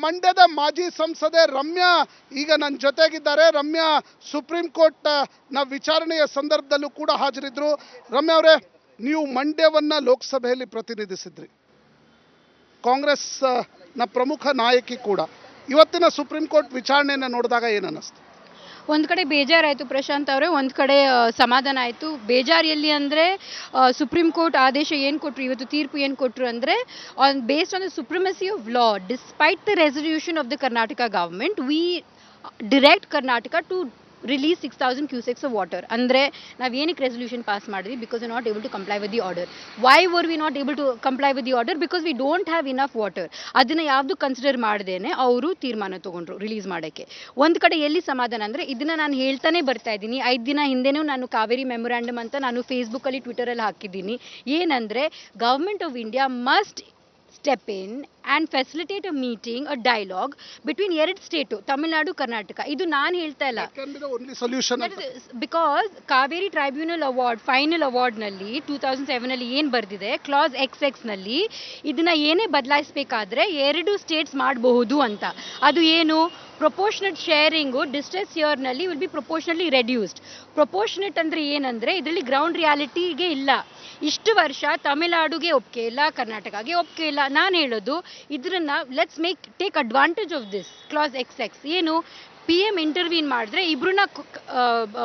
ಮಂಡ್ಯದ ಮಾಜಿ ಸಂಸದೆ ರಮ್ಯಾ ಈಗ ನನ್ನ ಜೊತೆಗಿದ್ದಾರೆ. ರಮ್ಯಾ, ಸುಪ್ರೀಂ ಕೋರ್ಟ್ನ ವಿಚಾರಣೆಯ ಸಂದರ್ಭದಲ್ಲೂ ಕೂಡ ಹಾಜರಿದ್ರು. ರಮ್ಯಾ ಅವರೇ, ನೀವು ಮಂಡ್ಯವನ್ನ ಲೋಕಸಭೆಯಲ್ಲಿ ಪ್ರತಿನಿಧಿಸಿದ್ರಿ. ಕಾಂಗ್ರೆಸ್ನ ಪ್ರಮುಖ ನಾಯಕಿ ಕೂಡ. ಇವತ್ತಿನ ಸುಪ್ರೀಂ ಕೋರ್ಟ್ ವಿಚಾರಣೆಯನ್ನು ನೋಡಿದಾಗ ಏನು ಅನ್ನಿಸ್ತು ಒಂದು ಕಡೆ ಬೇಜಾರಾಯಿತು ಪ್ರಶಾಂತ್ ಅವರೇ, ಒಂದು ಕಡೆ ಸಮಾಧಾನ ಆಯಿತು. ಬೇಜಾರು ಎಲ್ಲಿ ಅಂದರೆ ಸುಪ್ರೀಂ ಕೋರ್ಟ್ ಆದೇಶ ಏನು ಕೊಟ್ಟರು ಇವತ್ತು ತೀರ್ಪು ಏನು ಕೊಟ್ಟರು ಅಂದರೆ on based on the supremacy of law despite the resolution of the Karnataka government we direct Karnataka to release six thousand cusecs of water ಅಂದರೆ ನಾವು ಏನಕ್ಕೆ ರೆಸಲ್ಯೂಷನ್ ಪಾಸ್ ಮಾಡಿದ್ವಿ? Because you not able to comply with the order why were we not able to comply with the order because we don't have enough water ಅದನ್ನು ಯಾವುದು consider ಮಾಡ್ದೇನೆ ಅವರು ತೀರ್ಮಾನ ತಗೊಂಡ್ರು ರಿಲೀಸ್ ಮಾಡೋಕ್ಕೆ. ಒಂದು ಕಡೆ ಎಲ್ಲಿ ಸಮಾಧಾನ ಅಂದರೆ, ಇದನ್ನು ನಾನು ಹೇಳ್ತಾನೆ ಬರ್ತಾ ಇದ್ದೀನಿ. ಐದು ದಿನ ಹಿಂದೆನೂ ನಾನು ಕಾವೇರಿ ಮೆಮೊರಾಂಡಮ್ ಅಂತ ನಾನು ಫೇಸ್ಬುಕ್ಕಲ್ಲಿ ಟ್ವಿಟರಲ್ಲಿ ಹಾಕಿದ್ದೀನಿ. ಏನಂದರೆ government of India must step in and facilitate a meeting a dialogue between ಎರಡು ಸ್ಟೇಟು ತಮಿಳ್ನಾಡು ಕರ್ನಾಟಕ ಇದು ನಾನು ಹೇಳ್ತಾ ಇಲ್ಲ. Solution because Kaveri tribunal award final ಅವಾರ್ಡ್ನಲ್ಲಿ two thousand ಸೆವೆನಲ್ಲಿ ಏನು ಬರೆದಿದೆ? ಕ್ಲಾಸ್ ಎಕ್ಸ್ ಎಕ್ಸ್ನಲ್ಲಿ ಇದನ್ನು ಏನೇ ಬದಲಾಯಿಸಬೇಕಾದ್ರೆ ಎರಡು ಸ್ಟೇಟ್ಸ್ ಮಾಡಬಹುದು ಅಂತ. ಅದು ಏನು? Proportionate sharing distress ಇಯರ್ನಲ್ಲಿ will be proportionally reduced proportionate ಅಂದರೆ ಏನಂದರೆ ಇದರಲ್ಲಿ ಗ್ರೌಂಡ್ ರಿಯಾಲಿಟಿಗೆ ಇಲ್ಲ. ಇಷ್ಟು ವರ್ಷ ತಮಿಳ್ನಾಡುಗೆ ಒಪ್ಪಿಗೆ ಇಲ್ಲ ಕರ್ನಾಟಕಗೆ ಒಪ್ಪಿಗೆ ಇಲ್ಲ. ನಾನು ಹೇಳೋದು ಇದನ್ನ let's make take advantage of this clause X X ಏನು ಪಿ ಎಂ ಇಂಟರ್ವ್ಯೂನ್ ಮಾಡಿದ್ರೆ ಇಬ್ಬರನ್ನ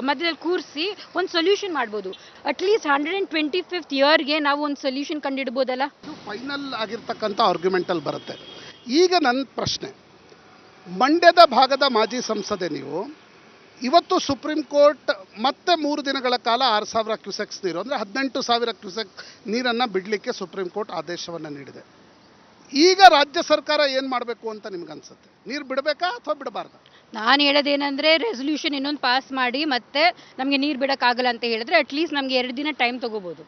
ಮಧ್ಯದಲ್ಲಿ ಕೂರಿಸಿ ಒಂದು ಸೊಲ್ಯೂಷನ್ ಮಾಡ್ಬೋದು. At least hundred and twenty fifth ಇಯರ್ಗೆ ನಾವು ಒಂದು ಸೊಲ್ಯೂಷನ್ ಕಂಡಿಡ್ಬೋದಲ್ಲ? ಫೈನಲ್ ಆಗಿರ್ತಕ್ಕಂಥ ಆರ್ಗ್ಯುಮೆಂಟಲ್ಲಿ ಬರುತ್ತೆ. ಈಗ ನನ್ನ ಪ್ರಶ್ನೆ, ಮಂಡ್ಯದ ಭಾಗದ ಮಾಜಿ ಸಂಸದೆ ನೀವು, ಇವತ್ತು ಸುಪ್ರೀಂ ಕೋರ್ಟ್ ಮತ್ತೆ ಮೂರು ದಿನಗಳ ಕಾಲ ಆರು ಸಾವಿರ ಕ್ಯೂಸೆಕ್ಸ್ ನೀರು, ಅಂದರೆ ಹದಿನೆಂಟು ಸಾವಿರ ಕ್ಯೂಸೆಕ್ ನೀರನ್ನು ಬಿಡಲಿಕ್ಕೆ ಸುಪ್ರೀಂ ಕೋರ್ಟ್ ಆದೇಶವನ್ನು ನೀಡಿದೆ. ಈಗ ರಾಜ್ಯ ಸರ್ಕಾರ ಏನು ಮಾಡಬೇಕು ಅಂತ ನಿಮ್ಗೆ ಅನ್ಸುತ್ತೆ? ನೀರು ಬಿಡಬೇಕಾ ಅಥವಾ ಬಿಡಬಾರ್ದು? ನಾನು ಹೇಳೋದೇನಂದ್ರೆ ರೆಸೊಲ್ಯೂಷನ್ ಇನ್ನೊಂದು ಪಾಸ್ ಮಾಡಿ ಮತ್ತೆ ನಮಗೆ ನೀರು ಬಿಡೋಕ್ಕಾಗಲ್ಲ ಅಂತ ಹೇಳಿದ್ರೆ ಅಟ್ಲೀಸ್ಟ್ ನಮಗೆ ಎರಡು ದಿನ ಟೈಮ್ ತೊಗೋಬೋದು.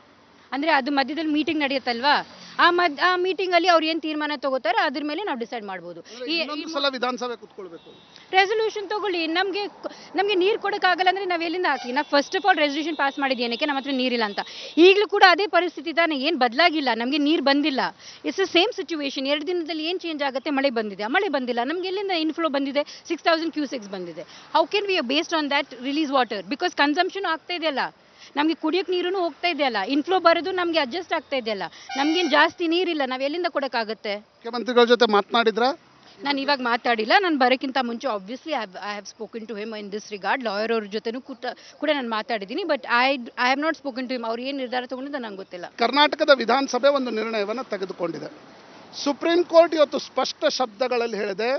ಅಂದರೆ ಅದು ಮಧ್ಯದಲ್ಲಿ ಮೀಟಿಂಗ್ ನಡೆಯುತ್ತಲ್ವಾ? ಆ ಮದ್ ಆ ಮೀಟಿಂಗಲ್ಲಿ ಅವ್ರು ಏನು ತೀರ್ಮಾನ ತಗೋತಾರೆ ಅದ್ರ ಮೇಲೆ ನಾವು ಡಿಸೈಡ್ ಮಾಡ್ಬೋದು. ಈ ಸಲ ವಿಧಾನಸಭೆ ಕುತ್ಕೊಳ್ಬೇಕು. ರೆಸೊಲ್ಯೂಷನ್ ತಗೊಳ್ಳಿ. ನಮಗೆ ನಮಗೆ ನೀರು ಕೊಡೋಕ್ಕಾಗಲ್ಲ ಅಂದ್ರೆ ನಾವು ಎಲ್ಲಿಂದ ಹಾಕಿ ನಾವು first of all resolution pass ಮಾಡಿದ್ದು ಏನಕ್ಕೆ? ನಮ್ಮ ಹತ್ರ ನೀರಿಲ್ಲ ಅಂತ. ಈಗಲೂ ಕೂಡ ಅದೇ ಪರಿಸ್ಥಿತಿ ತಾನೇ. ಏನು ಬದಲಾಗಿಲ್ಲ. ನಮಗೆ ನೀರು ಬಂದಿಲ್ಲ. ಇಟ್ಸ್ ಅ ಸೇಮ್ ಸಿಚುವೇಶನ್ ಎರಡು ದಿನದಲ್ಲಿ ಏನು ಚೇಂಜ್ ಆಗುತ್ತೆ? ಮಳೆ ಬಂದಿದೆ. ಮಳೆ ಬಂದಿಲ್ಲ. ನಮ್ಗೆ ಎಲ್ಲಿಂದ ಇನ್ಫ್ಲೋ ಬಂದಿದೆ? ಸಿಕ್ಸ್ ತೌಸಂಡ್ ಕ್ಯೂಸೆಕ್ಸ್ ಬಂದಿದೆ. How can we based on that release water because consumption ಆಗ್ತಾ ಇದೆಯಲ್ಲ ನಮಗೆ ಕುಡಿಯೋಕ್ಕೆ ನೀರೂ ಹೋಗ್ತಾ ಇದೆಯಲ್ಲ ಇನ್ಫ್ಲೋ ಬರೋದು ನಮಗೆ ಅಡ್ಜಸ್ಟ್ ಆಗ್ತಾ ಇದೆಯಲ್ಲ ನಮಗೇನು ಜಾಸ್ತಿ ನೀರಿಲ್ಲ ನಾವು ಎಲ್ಲಿಂದ ಕೊಡೋಕ್ಕಾಗುತ್ತೆ? ಮುಖ್ಯಮಂತ್ರಿಗಳ ಜೊತೆ ಮಾತನಾಡಿದ್ರ? ನಾನು ಇವಾಗ ಮಾತಾಡಿಲ್ಲ ನಾನು ಬರೋಕ್ಕಿಂತ ಮುಂಚೆ obviously I have spoken to him in this regard lawyer ಅವ್ರ ಜೊತೆನೂ ಕೂತ ಕೂಡ ನಾನು ಮಾತಾಡಿದ್ದೀನಿ but I I have not spoken to him ಅವ್ರು ಏನು ನಿರ್ಧಾರ ತೊಗೊಂಡಿದ್ದು ನಂಗೆ ಗೊತ್ತಿಲ್ಲ. ಕರ್ನಾಟಕದ ವಿಧಾನಸಭೆ ಒಂದು ನಿರ್ಣಯವನ್ನು ತೆಗೆದುಕೊಂಡಿದೆ. ಸುಪ್ರೀಂ ಕೋರ್ಟ್ ಇವತ್ತು ಸ್ಪಷ್ಟ ಶಬ್ದಗಳಲ್ಲಿ ಹೇಳಿದೆ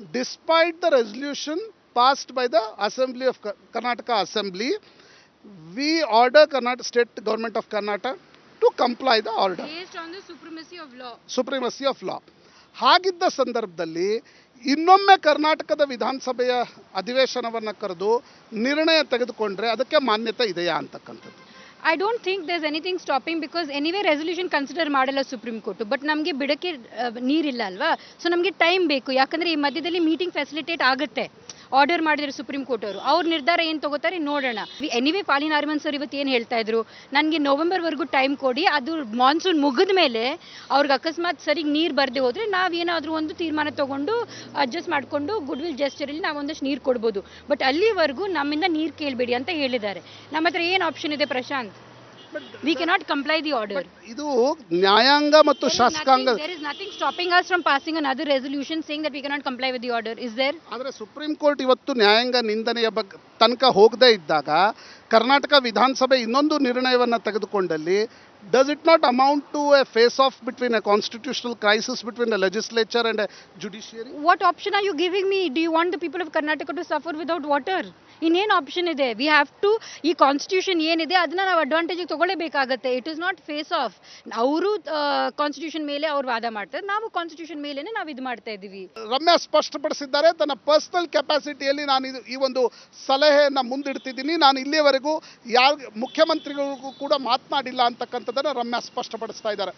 despite the resolution passed by the assembly of Karnataka assembly we order Karnataka state government of Karnataka to comply the order supremacy of law ಹಾಗಿದ್ದ ಸಂದರ್ಭದಲ್ಲಿ ಇನ್ನೊಮ್ಮೆ ಕರ್ನಾಟಕದ ವಿಧಾನಸಭೆಯ ಅಧಿವೇಶನವನ್ನು ಕರೆದು ನಿರ್ಣಯ ತೆಗೆದುಕೊಂಡ್ರೆ ಅದಕ್ಕೆ ಮಾನ್ಯತೆ ಇದೆಯಾ ಅಂತಕ್ಕಂಥದ್ದು? I don't think does anything stopping because anyway resolution consider ಮಾಡಲ್ಲ ಸುಪ್ರೀಂ ಕೋರ್ಟ್ ಬಟ್ ನಮಗೆ ಬಿಡಕ್ಕೆ ನೀರಿಲ್ಲ ಅಲ್ವಾ? ಸೊ ನಮಗೆ ಟೈಮ್ ಬೇಕು. ಯಾಕಂದರೆ ಈ ಮಧ್ಯದಲ್ಲಿ ಮೀಟಿಂಗ್ ಫೆಸಿಲಿಟೇಟ್ ಆಗುತ್ತೆ. ಆರ್ಡರ್ ಮಾಡಿದ್ರು ಸುಪ್ರೀಂ ಕೋರ್ಟ್ ಅವರು. ಅವ್ರ ನಿರ್ಧಾರ ಏನು ತಗೋತಾರೆ ನೋಡೋಣ. ಎನಿವೇ ಪಾಲಿ ಆರ್ಮನ್ ಸರ್ ಇವತ್ತು ಏನು ಹೇಳ್ತಾ ಇದ್ರು? ನನಗೆ ನವೆಂಬರ್ವರೆಗೂ ಟೈಮ್ ಕೊಡಿ, ಅದು ಮಾನ್ಸೂನ್ ಮುಗಿದ ಮೇಲೆ ಅವ್ರಿಗೆ ಅಕಸ್ಮಾತ್ ಸರಿಗೆ ನೀರು ಬರದೆ ಹೋದರೆ ನಾವೇನಾದರೂ ಒಂದು ತೀರ್ಮಾನ ತಗೊಂಡು ಅಡ್ಜಸ್ಟ್ ಮಾಡಿಕೊಂಡು ಗುಡ್ ವಿಲ್ ಜೆಸ್ಟರಲ್ಲಿ ನಾವು ಒಂದಷ್ಟು ನೀರು ಕೊಡ್ಬೋದು. ಬಟ್ ಅಲ್ಲಿವರೆಗೂ ನಮ್ಮಿಂದ ನೀರು ಕೇಳಬೇಡಿ ಅಂತ ಹೇಳಿದ್ದಾರೆ. ನಮ್ಮ ಹತ್ರ ಏನು ಆಪ್ಷನ್ ಇದೆ Prashant? We cannot comply the order. ಇದು ನ್ಯಾಯಾಂಗ ಮತ್ತು ಶಾಸಕಾಂಗ there is nothing stopping us from passing another resolution saying that we cannot comply with the order is there ಆದರೆ ಸುಪ್ರೀಂ ಕೋರ್ಟ್ ಇವತ್ತು ನ್ಯಾಯಾಂಗ ನಿಂದನೆಯ ಬಗ್ಗೆ ತನಕ ಹೋಗದೇ ಇದ್ದಾಗ ಕರ್ನಾಟಕ ವಿಧಾನಸಭೆ ಇನ್ನೊಂದು ನಿರ್ಣಯವನ್ನು ತೆಗೆದುಕೊಂಡಲ್ಲಿ does it not amount to a face off between a constitutional crisis between a legislature and a judiciary what option are you giving me? Do you want the people of Karnataka to suffer without water ಇನ್ನೇನು option ಇದೆ? We have to ಈ constitution ಏನಿದೆ ಅದನ್ನ ನಾವು ಅಡ್ವಾಂಟೇಜಿಗೆ ತೊಗೊಳ್ಳೇಬೇಕಾಗತ್ತೆ. It is not face off ಅವರು constitution ಮೇಲೆ ಅವ್ರು ವಾದ ಮಾಡ್ತಾರೆ. ನಾವು ಕಾನ್ಸ್ಟಿಟ್ಯೂಷನ್ ಮೇಲೆ ನಾವು ಇದು ಮಾಡ್ತಾ ಇದ್ದೀವಿ ರಮ್ಯಾ ಸ್ಪಷ್ಟಪಡಿಸಿದ್ದಾರೆ ತನ್ನ ಪರ್ಸನಲ್ ಕೆಪಾಸಿಟಿಯಲ್ಲಿ ನಾನು ಇದು ಈ ಒಂದು ಸಲಹೆಯನ್ನು ಮುಂದಿಡ್ತಿದ್ದೀನಿ. ನಾನು ಇಲ್ಲಿಯವರೆಗೂ ಯಾರು ಮುಖ್ಯಮಂತ್ರಿಗಳಿಗೂ ಕೂಡ ಮಾತನಾಡಿಲ್ಲ ಅಂತಕ್ಕಂಥದ್ದನ್ನು ರಮ್ಯಾ ಸ್ಪಷ್ಟಪಡಿಸ್ತಾ ಇದ್ದಾರೆ.